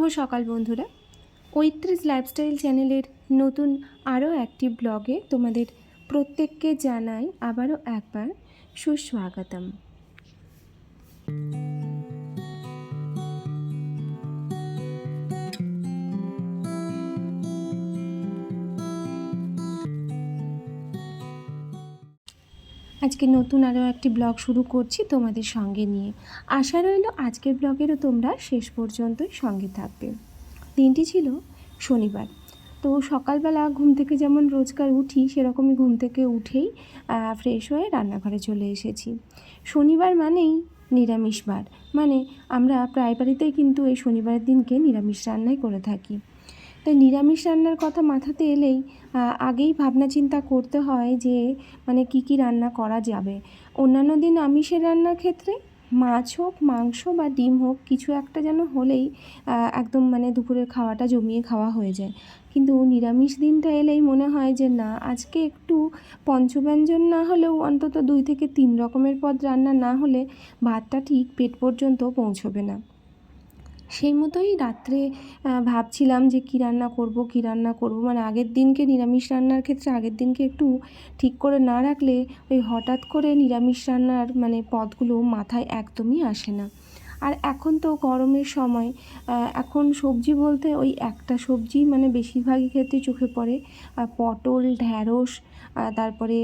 শুভ সকাল বন্ধুরা। ঐত্রিশ লাইফস্টাইল চ্যানেলের নতুন আরও একটি ব্লগে তোমাদের প্রত্যেককে জানাই আবারও একবার সুস্বাগতম। আজকে নতুন আরও একটি ব্লগ শুরু করছি তোমাদের সঙ্গে নিয়ে। আশা রইল আজকের ব্লগেরও তোমরা শেষ পর্যন্তই সঙ্গে থাকবে। দিনটি ছিল শনিবার। তো সকালবেলা ঘুম থেকে যেমন রোজকার উঠি, সেরকমই ঘুম থেকে উঠেই ফ্রেশ হয়ে রান্নাঘরে চলে এসেছি। শনিবার মানেই নিরামিষবার। মানে আমরা প্রায় বাড়িতেই কিন্তু এই শনিবারের দিনকে নিরামিষ রান্নাই করে থাকি। তাই নিরামিষ রান্নার কথা মাথাতে এলেই আগেই ভাবনা চিন্তা করতে হয় যে মানে কি কি রান্না করা যাবে। অন্যান্য দিন আমিষের রান্নার ক্ষেত্রে মাছ হোক, মাংস বা ডিম হোক, কিছু একটা যেন হলেই একদম মানে দুপুরের খাওয়াটা জমিয়ে খাওয়া হয়ে যায়। কিন্তু নিরামিষ দিনটা এলেই মনে হয় যে, না, আজকে একটু পঞ্চব্যঞ্জন না হলেও অন্তত দুই থেকে তিন রকমের পদ রান্না না হলে ভাতটা ঠিক পেট পর্যন্ত পৌঁছবে না। সেই মতোই রাত্রে ভাবছিলাম যে কী রান্না করব, কী রান্না করব। মানে আগের দিনকে নিরামিষ রান্নার ক্ষেত্রে আগের দিনকে একটু ঠিক করে না রাখলে ওই হঠাৎ করে নিরামিষ রান্নার মানে পদগুলো মাথায় একদমই আসে না। আর এখন তো গরমের সময় এখন সবজি বলতে ওই একটা সবজি মানে বেশিরভাগই ক্ষেত্রে চোখে পড়ে। পটল, ঢ্যাঁড়স তারপরে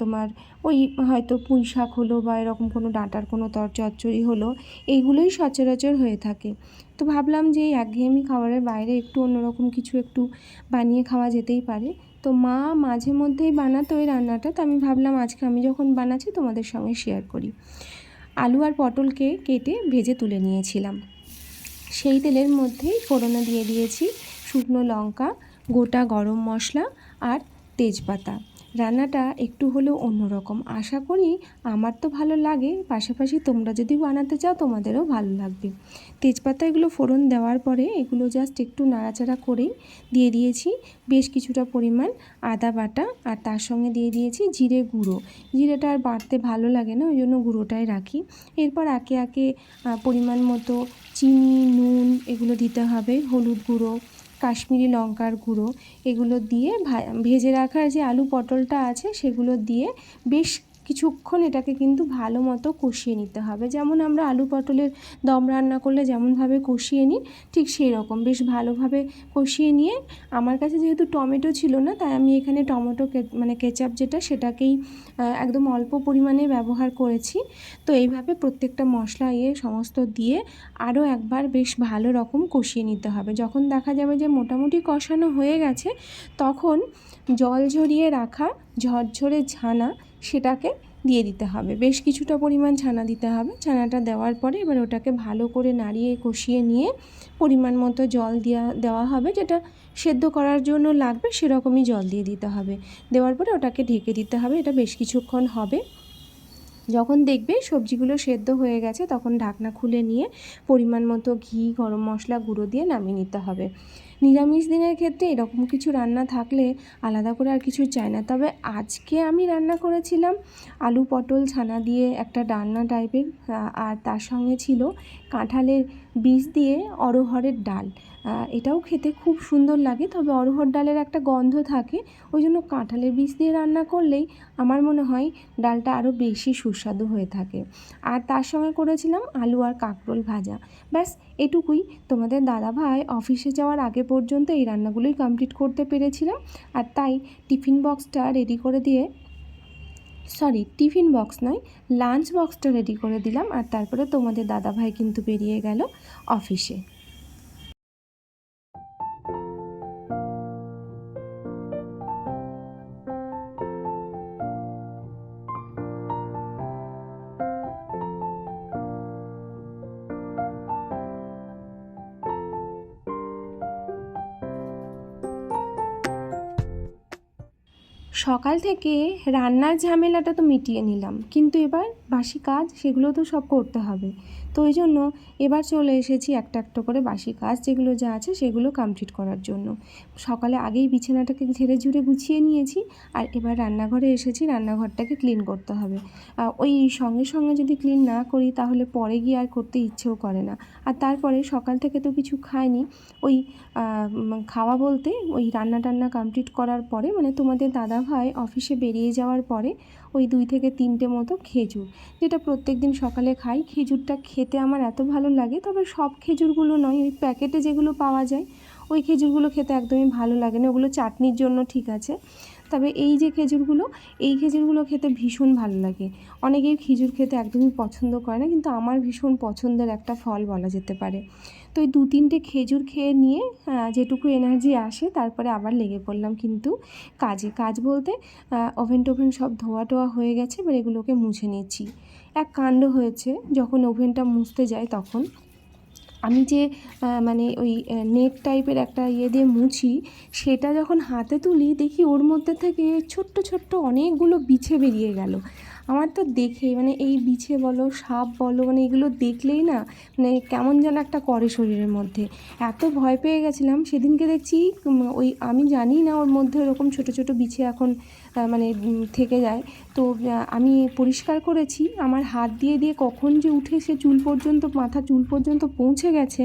তোমার ওই হয়তো পুঁই শাক হলো বা এরকম কোনো ডাঁটার কোনো তর চচ্চড়ি হলো এইগুলোই সচরাচর হয়ে থাকে। তো ভাবলাম যে এই একঘেয়েমি খাবারের বাইরে একটু অন্যরকম কিছু একটু বানিয়ে খাওয়া যেতেই পারে। তো মা মাঝে মধ্যেই বানাতো ওই রান্নাটা, তো আমি ভাবলাম আজকে আমি যখন বানাচ্ছি তোমাদের সঙ্গে শেয়ার করি। আলু আর পটলকে কেটে ভেজে তুলে নিয়েছিলাম। সেই তেলের মধ্যেই ফোড়নে দিয়ে দিয়েছি শুকনো লঙ্কা, গোটা গরম মশলা আর তেজপাতা। রান্নাটা একটু হলেও অন্যরকম। আশা করি আমার তো ভালো লাগে, পাশাপাশি তোমরা যদি বানাতে চাও তোমাদেরও ভালো লাগবে। তেজপাতা এগুলো ফোড়ন দেওয়ার পরে এগুলো জাস্ট একটু নাড়াচাড়া করেই দিয়ে দিয়েছি। বেশ কিছুটা পরিমাণ আদা বাটা আর তার সঙ্গে দিয়ে দিয়েছি জিরে গুঁড়ো। জিরেটা আর বাড়তে ভালো লাগে না, ওই জন্য গুঁড়োটাই রাখি। এরপর একে একে পরিমাণ মতো চিনি, নুন এগুলো দিতে হবে, হলুদ গুঁড়ো কাশ্মীরি লঙ্কার গুঁড়ো এগুলো দিয়ে ভেজে রাখার যে আলু পটলটা আছে সেগুলো দিয়ে বেশ কিছুক্ষণ এটাকে কিন্তু ভালো মতো কষিয়ে নিতে হবে। যেমন আমরা আলু পটলের দম রান্না করলে যেমনভাবে কষিয়ে নিই, ঠিক সেই রকম বেশ ভালোভাবে কষিয়ে নিয়ে আমার কাছে যেহেতু টমেটো ছিল না, তাই আমি এখানে টমেটো মানে কেচাপ যেটা সেটাকেই একদম অল্প পরিমাণে ব্যবহার করেছি। তো এইভাবে প্রত্যেকটা মশলা ইয়ে সমস্ত দিয়ে আরও একবার বেশ ভালো রকম কষিয়ে নিতে হবে। যখন দেখা যাবে যে মোটামুটি কষানো হয়ে গেছে, তখন জল ঝরিয়ে রাখা ঝরঝরে ছানা সেটাকে দিয়ে দিতে হবে। বেশ কিছুটা পরিমাণ ছানা দিতে হবে। ছানাটা দেওয়ার পরে এবার ওটাকে ভালো করে নাড়িয়ে কষিয়ে নিয়ে পরিমাণ মতো জল দেওয়া দেওয়া হবে। যেটা সেদ্ধ করার জন্য লাগবে সেরকমই জল দিয়ে দিতে হবে। দেওয়ার পরে ওটাকে ঢেকে দিতে হবে। এটা বেশ কিছুক্ষণ হবে। যখন দেখবে সবজিগুলো সেদ্ধ হয়ে গেছে, তখন ঢাকনা খুলে নিয়ে পরিমাণ মতো ঘি, গরম মশলা, গুঁড়ো দিয়ে নামিয়ে নিতে হবে। নিরামিষ দিনের ক্ষেত্রে এরকম কিছু রান্না থাকলে আলাদা করে আর কিছু চাই না। তবে আজকে আমি রান্না করেছিলাম আলু পটল ছানা দিয়ে একটা ডালনা টাইপের আর তার সঙ্গে ছিল কাঁঠালের বীজ দিয়ে অরহরের ডাল। এটাও খেতে খুব সুন্দর লাগে, তবে অরহর ডালের একটা গন্ধ থাকে, ওই জন্য কাঁঠালের বীজ দিয়ে রান্না করলেই আমার মনে হয় ডালটা আরও বেশি সুস্বাদু হয়ে থাকে। আর তার সঙ্গে করেছিলাম আলু আর কাঁকরোল ভাজা। ব্যাস, এটুকুই। তোমাদের দাদাভাই অফিসে যাওয়ার আগে পর্যন্ত এই রান্নাগুলোই কমপ্লিট করতে পেরেছিলাম। আর তাই টিফিন বক্সটা রেডি করে দিয়ে সরি টিফিন বক্স নয় লাঞ্চ বক্সটা রেডি করে দিলাম। আর তারপরে তোমাদের দাদাভাই কিন্তু বেরিয়ে গেল অফিসে সকাল থেকে রান্নার ঝামেলাটা তো মিটিয়ে নিলাম। কিন্তু এবার বাসি কাজ, সেগুলো তো সব করতে হবে। তো ওই জন্য এবার চলে এসেছি একটা একটা করে বাসি কাজ, যেগুলো যা আছে সেগুলো কমপ্লিট করার জন্য। সকালে আগেই বিছানাটাকে ঝেড়ে ঝুড়ে গুছিয়ে নিয়েছি আর এবার রান্নাঘরে এসেছি, রান্নাঘরটাকে ক্লিন করতে হবে। ওই সঙ্গে সঙ্গে যদি ক্লিন না করি তাহলে পরে গিয়ে আর করতে ইচ্ছেও করে না। আর তারপরে সকাল থেকে তো কিছু খাইনি, ওই খাওয়া বলতে ওই রান্না টান্না কমপ্লিট করার পরে মানে তোমাদের দাদা ভাই অফিসে বেরিয়ে যাওয়ার পরে ওই দুই থেকে তিনটে মতো খেজুর, যেটা প্রত্যেক দিন সকালে খাই। খেজুরটা খেতে আমার এত ভালো লাগে, তবে সব খেজুরগুলো নয়, ওই প্যাকেটে যেগুলো পাওয়া যায়, ওই খেজুরগুলো খেতে একদমই ভালো লাগে না, ওগুলো চাটনির জন্য ঠিক আছে। তবে এই যে খেজুরগুলো, এই খেজুরগুলো খেতে ভীষণ ভালো লাগে। অনেকেই খেজুর খেতে একদমই পছন্দ করে না, কিন্তু আমার ভীষণ পছন্দের একটা ফল বলা যেতে পারে। তো ওই দু তিনটে খেজুর খেয়ে নিয়ে যেটুকু এনার্জি আসে, তারপরে আবার লেগে পড়লাম কিন্তু কাজে। কাজ বলতে ওভেন টোভেন সব ধোয়া টোয়া হয়ে গেছে, এবার এগুলোকে মুছে নিচ্ছি। এক কাণ্ড হয়েছে যখন ওভেনটা মুছতে যায় তখন। আমি যে মানে ওই নেট টাইপের একটা ইয়ে দিয়ে মুছি, সেটা যখন হাতে তুলি দেখি ওর মধ্যে থেকে ছোট্ট ছোট্ট অনেকগুলো বিছে বেরিয়ে গেল। আমার তো দেখে মানে এই বিছে বলো, সাপ বলো মানে এগুলো দেখলেই না মানে কেমন যেন একটা করে শরীরের মধ্যে। এত ভয় পেয়ে গেছিলাম, সেদিনকে দেখছি ওই আমি জানি না ওর মধ্যে ওরকম ছোট ছোট বিছে এখন মানে থেকে যায়। তো আমি পরিষ্কার করেছি, আমার হাত দিয়ে দিয়ে কখন যে উঠে সে চুল পর্যন্ত, মাথা চুল পর্যন্ত পৌঁছে গেছে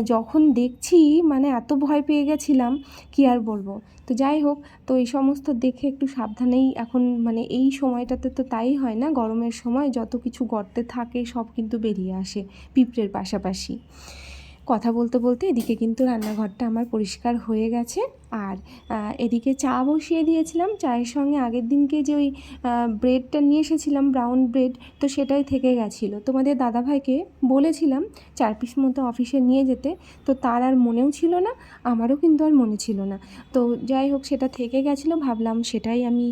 যখন দেখছি মানে এত ভয় পেয়ে গেছিলাম, কি আর বলব? তো যাই হোক, তো এই সমস্ত দেখে একটু সাবধানেই এখন মানে এই সময়টাতে তো তাই হয় না, গরমের সময় যত কিছু গর্তে থাকে, সব কিন্তু বেরিয়ে আসে পিঁপড়ের পাশাপাশি। কথা বলতে বলতে এদিকে কিন্তু রান্নাঘরটা আমার পরিষ্কার হয়ে গেছে। আর এদিকে চা বসিয়ে দিয়েছিলাম। চায়ের সঙ্গে আগের দিনকে যে ওই ব্রেডটা নিয়ে এসেছিলাম ব্রাউন ব্রেড তো সেটাই থেকে গেছিল। তোমাদের দাদাভাইকে বলেছিলাম চার পিস মতো অফিসে নিয়ে যেতে, তো তার আর মনেও ছিল না, আমারও কিন্তু আর মনে ছিল না। তো যাই হোক, সেটা থেকে গেছিল, ভাবলাম সেটাই আমি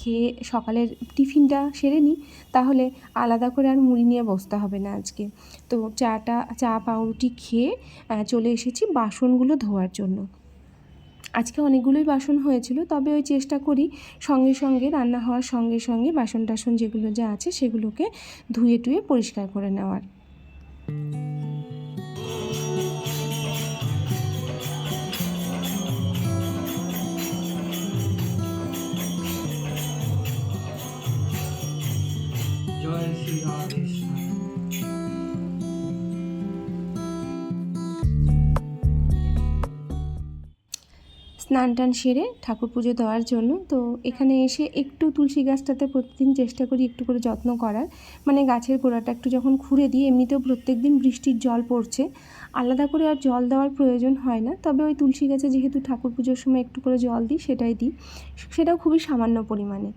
খেয়ে সকালের টিফিনটা সেরে নিই। তাহলে আলাদা করে আর মুড়ি নিয়ে বসতে হবে না আজকে। তো চাটা, চা পাউরুটি খেয়ে চলে এসেছি বাসনগুলো ধোয়ার জন্য। আজকে অনেকগুলোই বাসন হয়েছিল, তবে ওই চেষ্টা করি সঙ্গে সঙ্গে রান্না হওয়ার সঙ্গে সঙ্গে বাসন টাসন যেগুলো যা আছে সেগুলোকে ধুয়ে টুয়ে পরিষ্কার করে নেওয়ার। স্নান টান সেরে ঠাকুর পুজো দেওয়ার জন্য। তো এখানে এসে একটু তুলসী গাছটাতে প্রতিদিন চেষ্টা করি একটু করে যত্ন করার। মানে গাছের গোড়াটা একটু যখন খুঁড়ে দিই, এমনিতেও প্রত্যেক দিন বৃষ্টির জল পড়ছে। আলাদা করে আর জল দেওয়ার প্রয়োজন হয় না। তবে ওই তুলসী গাছে যেহেতু ঠাকুর পুজোর সময় একটু করে জল দিই, সেটাই দিই। সেটাও খুবই সামান্য পরিমাণে।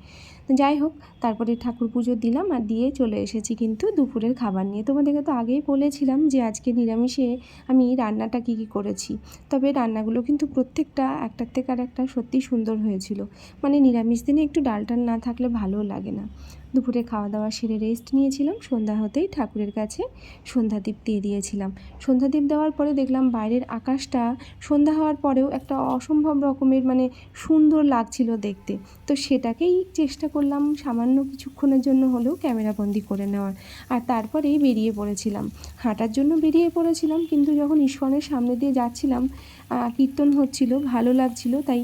যাই হোক, তারপরে ঠাকুর পুজো দিলাম আর দিয়ে চলে এসেছি কিন্তু দুপুরের খাবার নিয়ে। তোমাদেরকে তো আগেই বলেছিলাম যে আজকে নিরামিষে আমি রান্নাটা কী কী করেছি। তবে রান্নাগুলো কিন্তু প্রত্যেকটা একটার থেকে আর একটা সত্যি সুন্দর হয়েছিল। মানে নিরামিষ দিনে একটু ডালটাল না থাকলে ভালো লাগে না। দুপুরে খাওয়া দাওয়া সেরে রেস্ট নিয়েছিলাম। সন্ধ্যা হতেই ঠাকুরের কাছে সন্ধ্যাদীপ দিয়ে দিয়েছিলাম। সন্ধ্যাদীপ দেওয়ার পরে দেখলাম বাইরের আকাশটা সন্ধ্যা হওয়ার পরেও একটা অসম্ভব রকমের মানে সুন্দর লাগছিল দেখতে। তো সেটাকেই চেষ্টা করলাম সামান্য কিছুক্ষণের জন্য হলেও ক্যামেরাবন্দি করে নেওয়ার। আর তারপরেই বেরিয়ে পড়েছিলাম। হাঁটার জন্য বেরিয়ে পড়েছিলাম, কিন্তু যখন ইস্কনের সামনে দিয়ে যাচ্ছিলাম কীর্তন হচ্ছিল, ভালো লাগছিল, তাই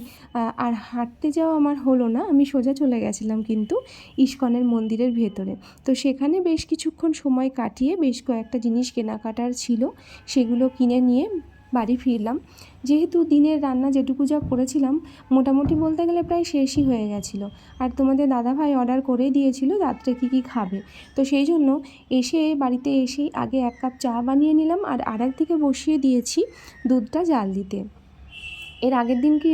আর হাঁটতে যাওয়া আমার হলো না, আমি সোজা চলে গেছিলাম কিন্তু ইস্কনের মন্দিরের ভেতরে। তো সেখানে বেশ কিছুক্ষণ সময় কাটিয়ে বেশ কয়েকটা জিনিস কেনাকাটার ছিল, সেগুলো কিনে নিয়ে বাড়ি ফিরলাম। যেহেতু দিনের রান্না যেটুকু যা করেছিলাম, মোটামুটি বলতে গেলে প্রায় শেষই হয়ে গেছিল। আর তোমাদের দাদাভাই অর্ডার করেই দিয়েছিল রাত্রে কী কী খাবে। তো সেই জন্য এসে বাড়িতে এসেই আগে এক কাপ চা বানিয়ে নিলাম আর আরেক দিকে বসিয়ে দিয়েছি দুধটা জাল দিতে। এর আগের দিনকে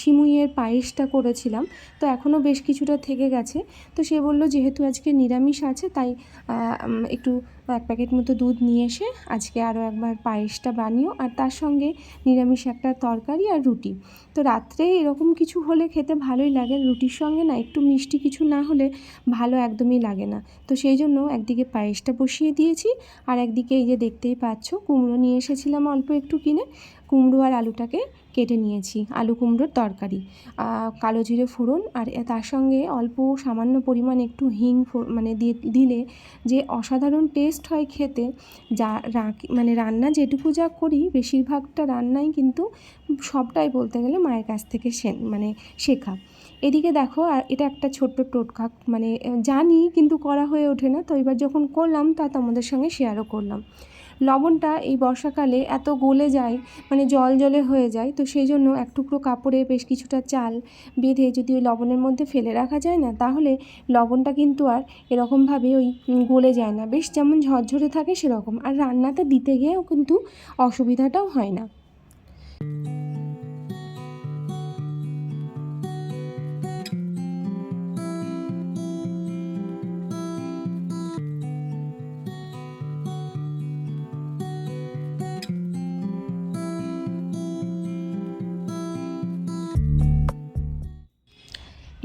শিমুইয়ের পায়েসটা করেছিলাম, তো এখনও বেশ কিছুটা থেকে গেছে। তো সে বলল, যেহেতু আজকে নিরামিষ আছে, তাই একটু এক প্যাকেট মতো দুধ নিয়ে এসে আজকে আরও একবার পায়েসটা বানিও। আর তার সঙ্গে নিরামিষ একটা তরকারি আর রুটি। তো রাত্রে এরকম কিছু হলে খেতে ভালোই লাগে। রুটির সঙ্গে না একটু মিষ্টি কিছু না হলে ভালো একদমই লাগে না। তো সেই জন্য একদিকে পায়েসটা বসিয়ে দিয়েছি আর একদিকে এই যে দেখতেই পাচ্ছ, কুমড়ো নিয়ে এসেছিলাম অল্প একটু কিনে। কুমড়ো আর আলুটাকে কেটে নিয়েছি, আলু কুমড়োর তরকারি। কালো জিরে ফোড়ন আর তার সঙ্গে অল্প সামান্য পরিমাণ একটু হিং মানে দিয়ে দিলে যে অসাধারণ টেস্ট টেস্ট হয় খেতে, যা রাখি মানে রান্না যেটুকু যা করি, বেশিরভাগটা রান্নাই কিন্তু সবটাই বলতে গেলে মায়ের কাছ থেকে শে মানে শেখা। এদিকে দেখো এটা একটা ছোট্ট টোটকা মানে জানি কিন্তু করা হয়ে ওঠে না, তো এবার যখন করলাম তা তোমাদের সঙ্গে শেয়ারও করলাম। লবণটা এই বর্ষাকালে এত গলে যায় মানে জল জলে হয়ে যায়, তো সেই জন্য এক টুকরো কাপড়ে বেশ কিছুটা চাল বেঁধে যদি ওই লবণের মধ্যে ফেলে রাখা যায় না, তাহলে লবণটা কিন্তু আর এরকমভাবে ওই গলে যায় না। বেশ যেমন ঝরঝরে থাকে সেরকম। আর রান্নাতে দিতে গিয়েও কিন্তু অসুবিধাটাও হয় না।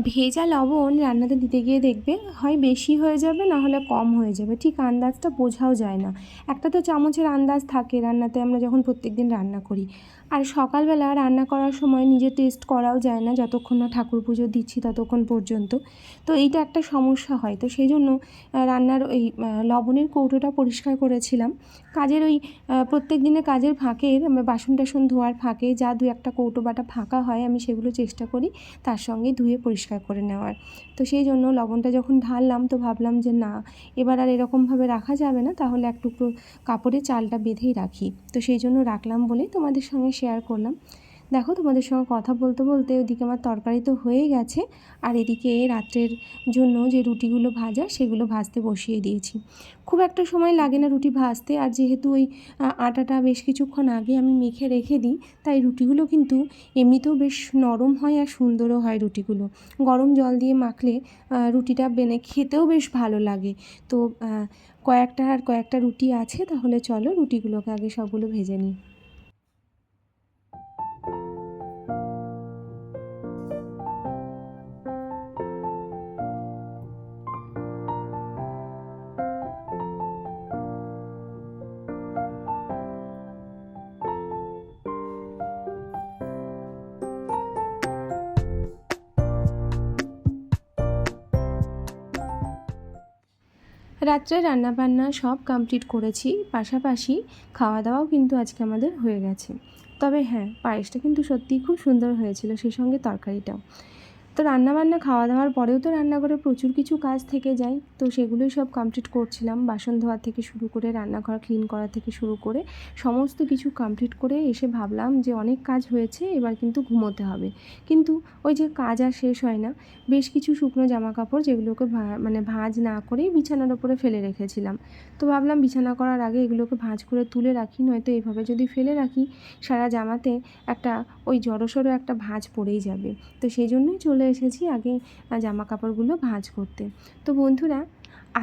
ভেজা লবণ রান্নাতে দিতে গিয়ে দেখবে হয় বেশি হয়ে যাবে, না হলে কম হয়ে যাবে। ঠিক আন্দাজটা বোঝাও যায় না। একটা তো চামচের আন্দাজ থাকে রান্নাতে, আমরা যখন প্রত্যেক দিন রান্না করি। আর সকালবেলা রান্না করার সময় নিজে টেস্ট করাও যায় না, যতক্ষণ না ঠাকুর পুজো দিচ্ছি ততক্ষণ পর্যন্ত। তো এইটা একটা সমস্যা হয়। তো সেই জন্য রান্নার ওই লবণের কৌটোটা পরিষ্কার করেছিলাম। কাজের ওই প্রত্যেক দিনে কাজের ফাঁকে বাসন টাসন ধোয়ার ফাঁকে যা দু একটা কৌটো বাটা ফাঁকা হয়, আমি সেগুলো চেষ্টা করি তার সঙ্গে ধুয়ে পরিষ্কার করে নেওয়ার। তো সেই জন্য লবণটা যখন ঢাললাম, তো ভাবলাম যে না, এবার আর এরকমভাবে রাখা যাবে না, তাহলে এক কাপড়ে চালটা বেঁধেই রাখি। তো সেই জন্য রাখলাম বলেই তোমাদের সঙ্গে শেয়ার করলাম। দেখো তোমাদের সঙ্গে কথা বলতে বলতে ওদিকে আমার তরকারি তো হয়েই গেছে। আর এদিকে রাত্রের জন্য যে রুটিগুলো ভাজা সেগুলো ভাজতে বসিয়ে দিয়েছি। খুব একটা সময় লাগে না রুটি ভাজতে। আর যেহেতু ওই আটাটা বেশ কিছুক্ষণ আগে আমি মেখে রেখে দিই, তাই রুটিগুলো কিন্তু এমনিতেও বেশ নরম হয় আর সুন্দরও হয় রুটিগুলো। গরম জল দিয়ে মাখলে রুটিটা বেনে খেতেও বেশ ভালো লাগে। তো কয়েকটা আর কয়েকটা রুটি আছে, তাহলে চলো রুটিগুলোকে আগে সবগুলো ভেজে নিই। রাত্রে রান্নাবান্না সব কমপ্লিট করেছি, পাশাপাশি খাওয়া দাওয়াও কিন্তু আজকে আমাদের হয়ে গেছে। তবে হ্যাঁ পায়েসটা কিন্তু সত্যিই খুব সুন্দর হয়েছিল, সেই সঙ্গে তরকারিটাও। তো রান্নাবান্না খাওয়া দাওয়ার পরেও তো রান্নাঘরে প্রচুর কিছু কাজ থেকে যায়। তো সেগুলোই সব কমপ্লিট করছিলাম। বাসন ধোয়া থেকে শুরু করে, রান্নাঘর ক্লিন করা থেকে শুরু করে, সমস্ত কিছু কমপ্লিট করে এসে ভাবলাম যে অনেক কাজ হয়েছে, এবার কিন্তু ঘুমোতে হবে। কিন্তু ওই যে কাজ আর শেষ হয় না, বেশ কিছু শুকনো জামা কাপড় যেগুলোকে মানে ভাঁজ না করেই বিছানার ওপরে ফেলে রেখেছিলাম। তো ভাবলাম বিছানা করার আগে এগুলোকে ভাঁজ করে তুলে রাখি, নয়তো এভাবে যদি ফেলে রাখি, সারা জামাতে একটা ওই জড়সড়ো একটা ভাঁজ পড়েই যাবে। তো সেই জন্যই চলে এসেছি আগে জামা কাপড়গুলো ভাঁজ করতে। তো বন্ধুরা,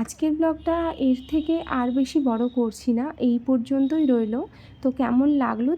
আজকের ব্লগটা এর থেকে আর বেশি বড় করছি না, এই পর্যন্তই রইল। তো কেমন লাগল